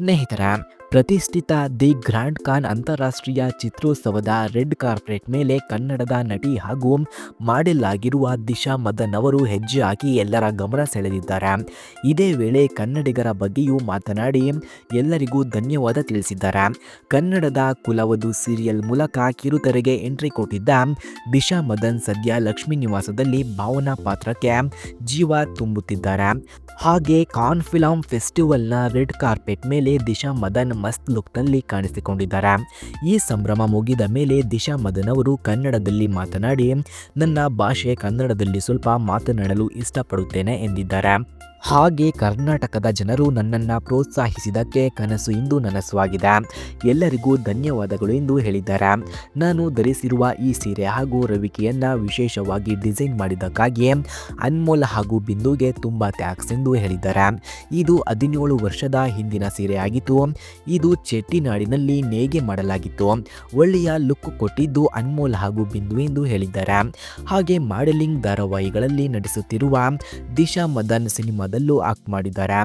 ಸ್ನೇಹಿತರ, ಪ್ರತಿಷ್ಠಿತ the grand Khan ಅಂತಾರಾಷ್ಟ್ರೀಯ ಚಿತ್ರೋತ್ಸವದ ರೆಡ್ ಕಾರ್ಪೆಟ್ ಮೇಲೆ ಕನ್ನಡದ ನಟಿ ಹಾಗೂ ಮಾಡೆಲ್ ಆಗಿರುವ ದಿಶಾ ಮದನ್ ಅವರು ಹೆಜ್ಜೆ ಹಾಕಿ ಎಲ್ಲರ ಗಮನ ಸೆಳೆದಿದ್ದಾರೆ. ಇದೇ ವೇಳೆ ಕನ್ನಡಿಗರ ಬಗ್ಗೆಯೂ ಮಾತನಾಡಿ ಎಲ್ಲರಿಗೂ ಧನ್ಯವಾದ ತಿಳಿಸಿದ್ದಾರೆ. ಕನ್ನಡದ ಕುಲವಧು ಸೀರಿಯಲ್ ಮೂಲಕ ಕಿರುತೆರೆಗೆ ಎಂಟ್ರಿ ಕೊಟ್ಟಿದ್ದ ದಿಶಾ ಮದನ್ ಸದ್ಯ ಲಕ್ಷ್ಮೀ ನಿವಾಸದಲ್ಲಿ ಭಾವನಾ ಪಾತ್ರಕ್ಕೆ ಜೀವ ತುಂಬುತ್ತಿದ್ದಾರೆ. ಹಾಗೆ ಕಾನ್ ಫಿಲಂ ಫೆಸ್ಟಿವಲ್ನ ರೆಡ್ ಕಾರ್ಪೆಟ್ ಮೇಲೆ ದಿಶಾ ಮದನ್ ಮಸ್ತ್ ಲುಕ್ನಲ್ಲಿ ಕಾಣಿಸಿಕೊಂಡಿದ್ದಾರೆ. ಈ ಸಂಭ್ರಮ ಮುಗಿದ ಮೇಲೆ ದಿಶಾ ಮದನ್ ಅವರು ಕನ್ನಡದಲ್ಲಿ ಮಾತನಾಡಿ, ನನ್ನ ಭಾಷೆ ಕನ್ನಡದಲ್ಲಿ ಸ್ವಲ್ಪ ಮಾತನಾಡಲು ಇಷ್ಟಪಡುತ್ತೇನೆ ಎಂದಿದ್ದಾರೆ. ಹಾಗೆ ಕರ್ನಾಟಕದ ಜನರು ನನ್ನನ್ನು ಪ್ರೋತ್ಸಾಹಿಸಿದಕ್ಕೆ ಕನಸು ಇಂದು ನನಸುವಾಗಿದೆ. ಎಲ್ಲರಿಗೂ ಧನ್ಯವಾದಗಳು ಎಂದು ಹೇಳಿದ್ದಾರೆ. ನಾನು ಧರಿಸಿರುವ ಈ ಸೀರೆ ಹಾಗೂ ರವಿಕೆಯನ್ನು ವಿಶೇಷವಾಗಿ ಡಿಸೈನ್ ಮಾಡಿದ್ದಕ್ಕಾಗಿ ಅನ್ಮೋಲ್ ಹಾಗೂ ಬಿಂದುಗೆ ತುಂಬ ಥ್ಯಾಕ್ಸ್ ಎಂದು ಹೇಳಿದ್ದಾರೆ. ಇದು ಹದಿನೇಳು ವರ್ಷದ ಹಿಂದಿನ ಸೀರೆಯಾಗಿತ್ತು ಇದು ಚೆಟ್ಟಿನಾಡಿನಲ್ಲಿ ನೇಗೆ ಮಾಡಲಾಗಿತ್ತು. ಒಳ್ಳೆಯ ಲುಕ್ ಕೊಟ್ಟಿದ್ದು ಅನ್ಮೋಲ್ ಹಾಗೂ ಬಿಂದು ಎಂದು ಹೇಳಿದ್ದಾರೆ. ಹಾಗೆ ಮಾಡೆಲಿಂಗ್ ಧಾರಾವಾಹಿಗಳಲ್ಲಿ ನಟಿಸುತ್ತಿರುವ ದಿಶಾ ಮದನ್ ಸಿನಿಮಾದಲ್ಲೂ ಆಕ್ಟ್ ಮಾಡಿದ್ದಾರೆ.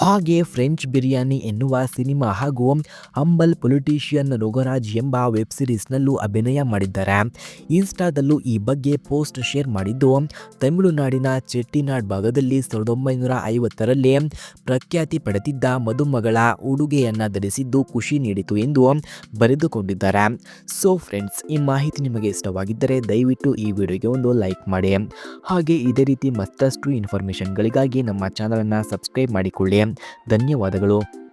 ಹಾಗೆ ಫ್ರೆಂಚ್ ಬಿರಿಯಾನಿ ಎನ್ನುವ ಸಿನಿಮಾ ಹಾಗೂ ಅಂಬಲ್ ಪೊಲಿಟಿಷಿಯನ್ ರೋಗರಾಜ್ ಎಂಬ ವೆಬ್ ಸಿರೀಸ್ನಲ್ಲೂ ಅಭಿನಯ ಮಾಡಿದ್ದಾರೆ. ಇನ್ಸ್ಟಾದಲ್ಲೂ ಈ ಬಗ್ಗೆ ಪೋಸ್ಟ್ ಶೇರ್ ಮಾಡಿದ್ದು, ತಮಿಳುನಾಡಿನ ಚೆಟ್ಟಿನಾಡ್ ಭಾಗದಲ್ಲಿ ಸಾವಿರದ ಒಂಬೈನೂರ ಐವತ್ತರಲ್ಲಿ ಪ್ರಖ್ಯಾತಿ ಪಡೆದಿದ್ದ ಮದುಮಗಳ ಉಡುಗೆಯನ್ನು ಧರಿಸಿದ್ದು ಖುಷಿ ನೀಡಿತು ಎಂದು ಬರೆದುಕೊಂಡಿದ್ದಾರೆ. ಸೊ ಫ್ರೆಂಡ್ಸ್ ಈ ಮಾಹಿತಿ ನಿಮಗೆ ಇಷ್ಟವಾಗಿದ್ದರೆ ದಯವಿಟ್ಟು ಈ ವಿಡಿಯೋಗೆ ಒಂದು ಲೈಕ್ ಮಾಡಿ. ಹಾಗೆ ಇದೇ ರೀತಿ ಮತ್ತಷ್ಟು ಇನ್ಫಾರ್ಮೇಷನ್ಗಳಿಗಾಗಿ ನಮ್ಮ ಚಾನಲನ್ನು ಸಬ್ಸ್ಕ್ರೈಬ್ ಮಾಡಿಕೊಳ್ಳಿ. ಧನ್ಯವಾದಗಳು.